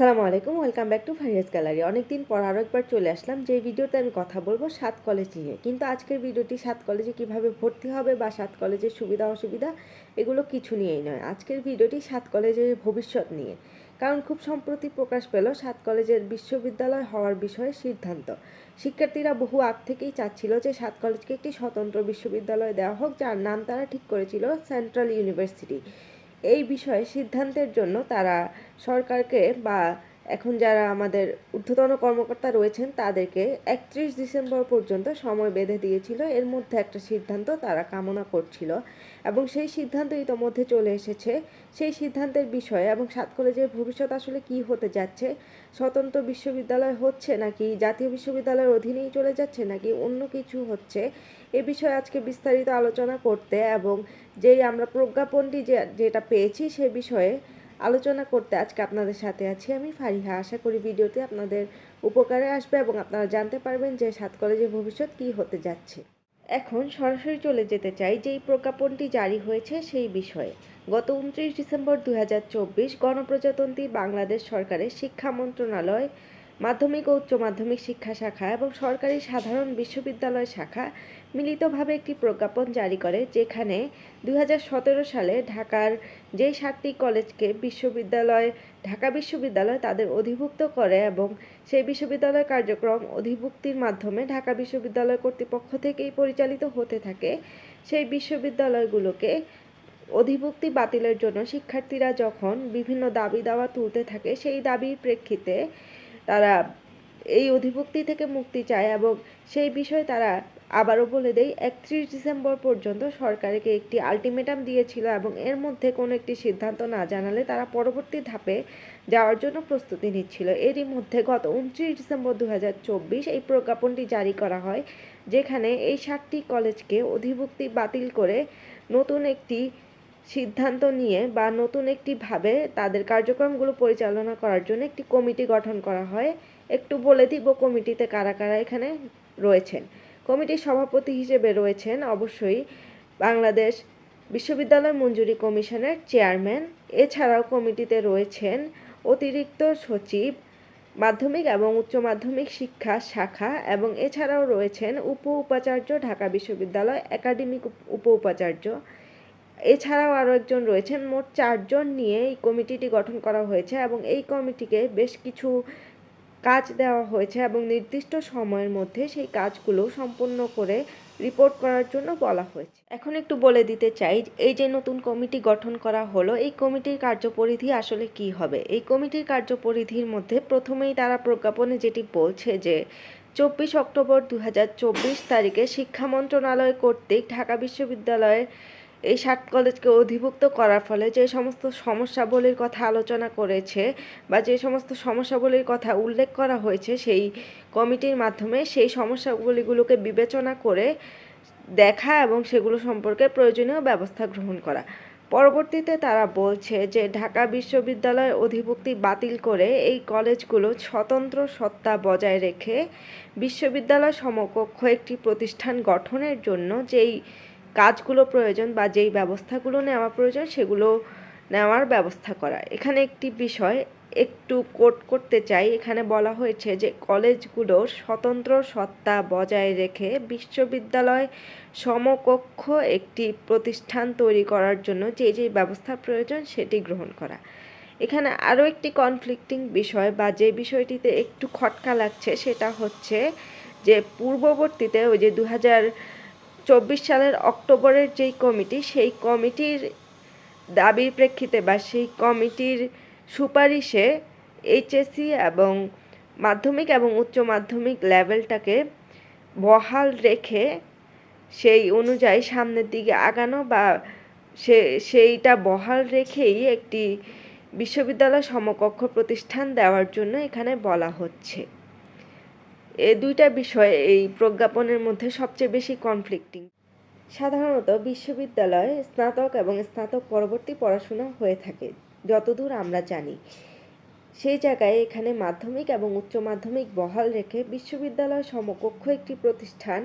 সালামু আলাইকুম, welcome back to Faria's gallery. অনেকদিন পর আরও একবার চলে আসলাম, যে ভিডিওতে আমি কথা বলব সাত কলেজ নিয়ে। কিন্তু আজকের ভিডিওটি সাত কলেজে কীভাবে ভর্তি হবে বা সাত কলেজের সুবিধা, অসুবিধা, এগুলো কিছু নিয়েই নয়। আজকের ভিডিওটি সাত কলেজের ভবিষ্যৎ নিয়ে। কারণ খুব সম্প্রতি প্রকাশ পেল, সাত কলেজের বিশ্ববিদ্যালয় হওয়ার বিষয়ে সিদ্ধান্ত। শিক্ষার্থীরা বহু আগ থেকেই চাচ্ছিল যে সাত কলেজকে একটি স্বতন্ত্র বিশ্ববিদ্যালয় দেওয়া হোক, যার নাম তারা ঠিক করেছিল, সেন্ট্রাল ইউনিভার্সিটি। এই বিষয়ে সিদ্ধান্তের জন্য তারা সরকারকে বা এখন যারা আমাদের ঊর্ধ্বতন কর্মকর্তা রয়েছেন, তাদেরকে একত্রিশ ডিসেম্বর পর্যন্ত সময় বেঁধে দিয়েছিল। এর মধ্যে একটা সিদ্ধান্ত তারা কামনা করছিল এবং সেই সিদ্ধান্ত ইতোমধ্যে চলে এসেছে। সেই সিদ্ধান্তের বিষয়ে এবং সাত কলেজের ভবিষ্যৎ আসলে কি হতে যাচ্ছে, স্বতন্ত্র বিশ্ববিদ্যালয় হচ্ছে নাকি জাতীয় বিশ্ববিদ্যালয়ের অধীনেই চলে যাচ্ছে নাকি অন্য কিছু হচ্ছে, এ বিষয়ে আজকে বিস্তারিত আলোচনা করতে এবং যেই আমরা প্রজ্ঞাপনটি যে, যেটা পেয়েছি সে বিষয়ে আলোচনা করতে আজকে আপনাদের সাথে আছি আমি ফারিহা। আশা করি ভিডিওটি আপনাদের উপকারে আসবে এবং আপনারা জানতে পারবেন যে সাত কলেজের ভবিষ্যৎ কি হতে যাচ্ছে। এখন সরাসরি চলে যেতে চাই যেই প্রজ্ঞাপনটি জারি হয়েছে সেই বিষয়ে। গত উনত্রিশ ডিসেম্বর দু হাজার চব্বিশ গণপ্রজাতন্ত্রী বাংলাদেশ সরকারের শিক্ষা মন্ত্রণালয় মাধ্যমিক ও উচ্চ মাধ্যমিক শিক্ষা শাখা এবং সরকারি সাধারণ বিশ্ববিদ্যালয় শাখা মিলিতভাবে একটি প্রজ্ঞাপন জারি করে, যেখানে দু হাজার সতেরো সালে ঢাকার যে সাতটি কলেজকে বিশ্ববিদ্যালয়, ঢাকা বিশ্ববিদ্যালয় তাদের অধিভুক্ত করে এবং সেই বিশ্ববিদ্যালয় কার্যক্রম অধিভুক্তির মাধ্যমে ঢাকা বিশ্ববিদ্যালয় কর্তৃপক্ষ থেকেই পরিচালিত হতে থাকে, সেই বিশ্ববিদ্যালয়গুলোকে অধিভুক্তি বাতিলের জন্য শিক্ষার্থীরা যখন বিভিন্ন দাবি দাওয়া তুলতে থাকে, সেই দাবির প্রেক্ষিতে তারা এই অধিভুক্তি থেকে মুক্তি চায় এবং সেই বিষয়ে তারা আবারও বলে দেই, একত্রিশ ডিসেম্বর পর্যন্ত সরকারকে একটি আলটিমেটাম দিয়েছিল এবং এর মধ্যে কোনো একটি সিদ্ধান্ত না জানালে তারা পরবর্তী ধাপে যাওয়ার জন্য প্রস্তুতি নিচ্ছিল। এরই মধ্যে গত উনত্রিশ ডিসেম্বর দু হাজার চব্বিশ এই প্রজ্ঞাপনটি জারি করা হয়, যেখানে এই সাতটি কলেজকে অধিভুক্তি বাতিল করে নতুন একটি সিদ্ধান্ত নিয়ে বা নতুন একটিভাবে তাদের কার্যক্রমগুলো পরিচালনা করার জন্য একটি কমিটি গঠন করা হয়। একটু বলে দিব কমিটিতে কারা কারা এখানে রয়েছেন। কমিটির সভাপতি হিসেবে রয়েছেন অবশ্যই বাংলাদেশ বিশ্ববিদ্যালয় মঞ্জুরি কমিশনের চেয়ারম্যান। এছাড়াও কমিটিতে রয়েছেন অতিরিক্ত সচিব, মাধ্যমিক এবং উচ্চ মাধ্যমিক শিক্ষা শাখা এবং এছাড়াও রয়েছেন উপ উপাচার্য ঢাকা বিশ্ববিদ্যালয় একাডেমিক উপ উপাচার্য এছাড়াও আরও একজন রয়েছেন। মোট চারজন নিয়ে এই কমিটিটি গঠন করা হয়েছে এবং এই কমিটিকে বেশ কিছু কাজ দেওয়া হয়েছে এবং নির্দিষ্ট সময়ের মধ্যে সেই কাজগুলো সম্পন্ন করে রিপোর্ট করার জন্য বলা হয়েছে। এখন একটু বলে দিতে চাই, এই যে নতুন কমিটি গঠন করা হলো, এই কমিটির কার্যপরিধি আসলে কি হবে? এই কমিটির কার্যপরিধির মধ্যে প্রথমেই তারা প্রজ্ঞাপনে যেটি বলছে যে, চব্বিশ অক্টোবর দু হাজার চব্বিশ তারিখে শিক্ষা মন্ত্রণালয় কর্তৃক ঢাকা বিশ্ববিদ্যালয়ের এই সাত কলেজকে অধিভুক্ত করার ফলে যে সমস্ত সমস্যাবলীর কথা আলোচনা করেছে বা যে সমস্ত সমস্যাবলীর কথা উল্লেখ করা হয়েছে, সেই কমিটির মাধ্যমে সেই সমস্যাগুলিগুলোকে বিবেচনা করে দেখা এবং সেগুলো সম্পর্কে প্রয়োজনীয় ব্যবস্থা গ্রহণ করা। পরবর্তীতে তারা বলছে যে ঢাকা বিশ্ববিদ্যালয় অধিভুক্তি বাতিল করে এই কলেজগুলো স্বতন্ত্র সত্তা বজায় রেখে বিশ্ববিদ্যালয় সমকক্ষ একটি প্রতিষ্ঠান গঠনের জন্য যেই কাজগুলো প্রয়োজন বা যেই ব্যবস্থাগুলো নেওয়া প্রয়োজন সেগুলো নেওয়ার ব্যবস্থা করা। এখানে একটি বিষয়, একটু কোট করতে চাই। এখানে বলা হয়েছে যে কলেজগুলোর স্বতন্ত্র সত্তা বজায় রেখে বিশ্ববিদ্যালয় সমকক্ষ একটি প্রতিষ্ঠান তৈরি করার জন্য যে যে ব্যবস্থা প্রয়োজন সেটি গ্রহণ করা। এখানে আরও একটি কনফ্লিক্টিং বিষয় বা যে বিষয়টিতে একটু খটকা লাগছে সেটা হচ্ছে যে, পূর্ববর্তীতে ওই যে দু হাজার চব্বিশ সালের অক্টোবরের যেই কমিটি, সেই কমিটির দাবির প্রেক্ষিতে বা সেই কমিটির সুপারিশে এইচএসসি এবং মাধ্যমিক এবং উচ্চ মাধ্যমিক লেভেলটাকে বহাল রেখে সেই অনুযায়ী সামনের দিকে আগানো বা সে, সেইটা বহাল রেখেই একটি বিশ্ববিদ্যালয় সমকক্ষ প্রতিষ্ঠান দেওয়ার জন্য এখানে বলা হচ্ছে। এ দুইটা বিষয় এই প্রজ্ঞাপনের মধ্যে সবচেয়ে বেশি কনফ্লিক্টিং সাধারণত বিশ্ববিদ্যালয়ে স্নাতক এবং স্নাতক পরবর্তী পড়াশোনা হয়ে থাকে, যতদূর আমরা জানি। সেই জায়গায় এখানে মাধ্যমিক এবং উচ্চ মাধ্যমিক বহাল রেখে বিশ্ববিদ্যালয় সমকক্ষ একটি প্রতিষ্ঠান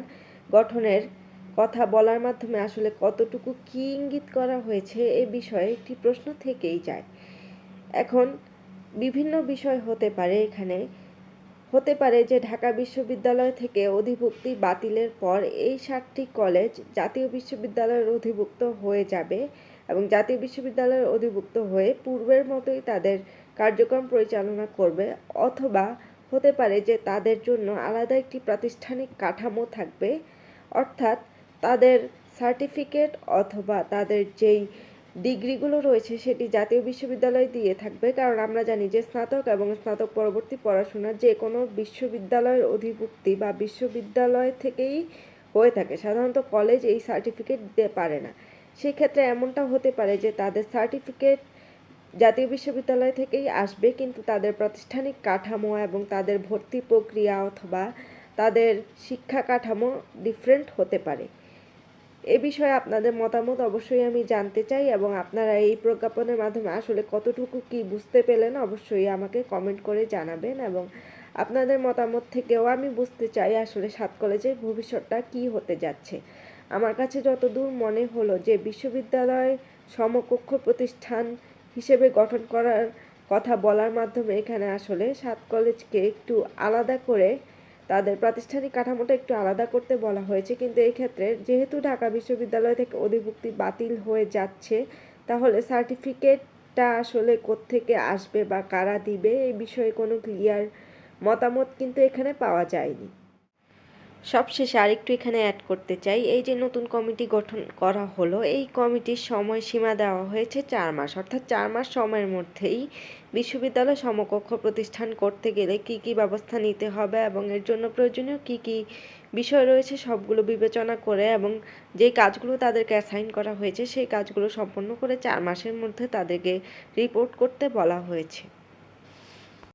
গঠনের কথা বলার মাধ্যমে আসলে কতটুকু কী ইঙ্গিত করা হয়েছে এ বিষয়ে একটি প্রশ্ন থেকেই যায়। এখন বিভিন্ন বিষয় হতে পারে এখানে হতে পারে যে ঢাকা বিশ্ববিদ্যালয় থেকে অধিভুক্তি বাতিলের পর এই সাতটি কলেজ জাতীয় বিশ্ববিদ্যালয়ের অধিভুক্ত হয়ে যাবে এবং জাতীয় বিশ্ববিদ্যালয়ের অধিভুক্ত হয়ে পূর্বের মতোই তাদের কার্যক্রম পরিচালনা করবে, অথবা হতে পারে যে তাদের জন্য আলাদা একটি প্রাতিষ্ঠানিক কাঠামো থাকবে, অর্থাৎ তাদের সার্টিফিকেট অথবা তাদের যেই ডিগ্রিগুলো রয়েছে সেটি জাতীয় বিশ্ববিদ্যালয় দিয়ে থাকবে, কারণ আমরা জানি যে স্নাতক এবং স্নাতক পরবর্তী পড়াশোনা যে কোনো বিশ্ববিদ্যালয়ের অধিভুক্তি বা বিশ্ববিদ্যালয় থেকেই হয়ে থাকে। সাধারণত কলেজ এই সার্টিফিকেট দিতে পারে না। সেক্ষেত্রে এমনটা হতে পারে যে তাদের সার্টিফিকেট জাতীয় বিশ্ববিদ্যালয় থেকেই আসবে, কিন্তু তাদের প্রাতিষ্ঠানিক কাঠামো এবং তাদের ভর্তি প্রক্রিয়া অথবা তাদের শিক্ষা কাঠামো ডিফারেন্ট হতে পারে। এ বিষয়ে আপনাদের মতামত অবশ্যই আমি জানতে চাই এবং আপনারা এই প্রজ্ঞাপনের মাধ্যমে আসলে কতটুকু কি বুঝতে পেলেন অবশ্যই আমাকে কমেন্ট করে জানাবেন এবং আপনাদের মতামত থেকেও আমি বুঝতে চাই আসলে সাত কলেজের ভবিষ্যৎটা কি হতে যাচ্ছে। আমার কাছে যতদূর মনে হলো যে বিশ্ববিদ্যালয় সমকক্ষ প্রতিষ্ঠান হিসেবে গঠন করার কথা বলার মাধ্যমে এখানে আসলে সাত কলেজকে একটু আলাদা করে তাদের প্রাতিষ্ঠানিক কাঠামোটা একটু আলাদা করতে বলা হয়েছে, কিন্তু এই ক্ষেত্রে যেহেতু ঢাকা বিশ্ববিদ্যালয় থেকে অধিভুক্তি বাতিল হয়ে যাচ্ছে, তাহলে সার্টিফিকেটটা আসলে কোত্থেকে আসবে বা কারা দিবে, এই বিষয়ে কোনো ক্লিয়ার মতামত কিন্তু এখানে পাওয়া যায়নি। সবশেষে আরেকটু এখানে অ্যাড করতে চাই। এই যে নতুন কমিটি গঠন করা হলো, এই কমিটির সময়সীমা দেওয়া হয়েছে চার মাস। অর্থাৎ চার মাস সময়ের মধ্যেই বিশ্ববিদ্যালয় সমকক্ষ প্রতিষ্ঠান করতে গেলে কি কি ব্যবস্থা নিতে হবে এবং এর জন্য প্রয়োজনীয় কি কি বিষয় রয়েছে সবগুলো বিবেচনা করে এবং যে কাজগুলো তাদেরকে অ্যাসাইন করা হয়েছে সেই কাজগুলো সম্পন্ন করে চার মাসের মধ্যে তাদেরকে রিপোর্ট করতে বলা হয়েছে।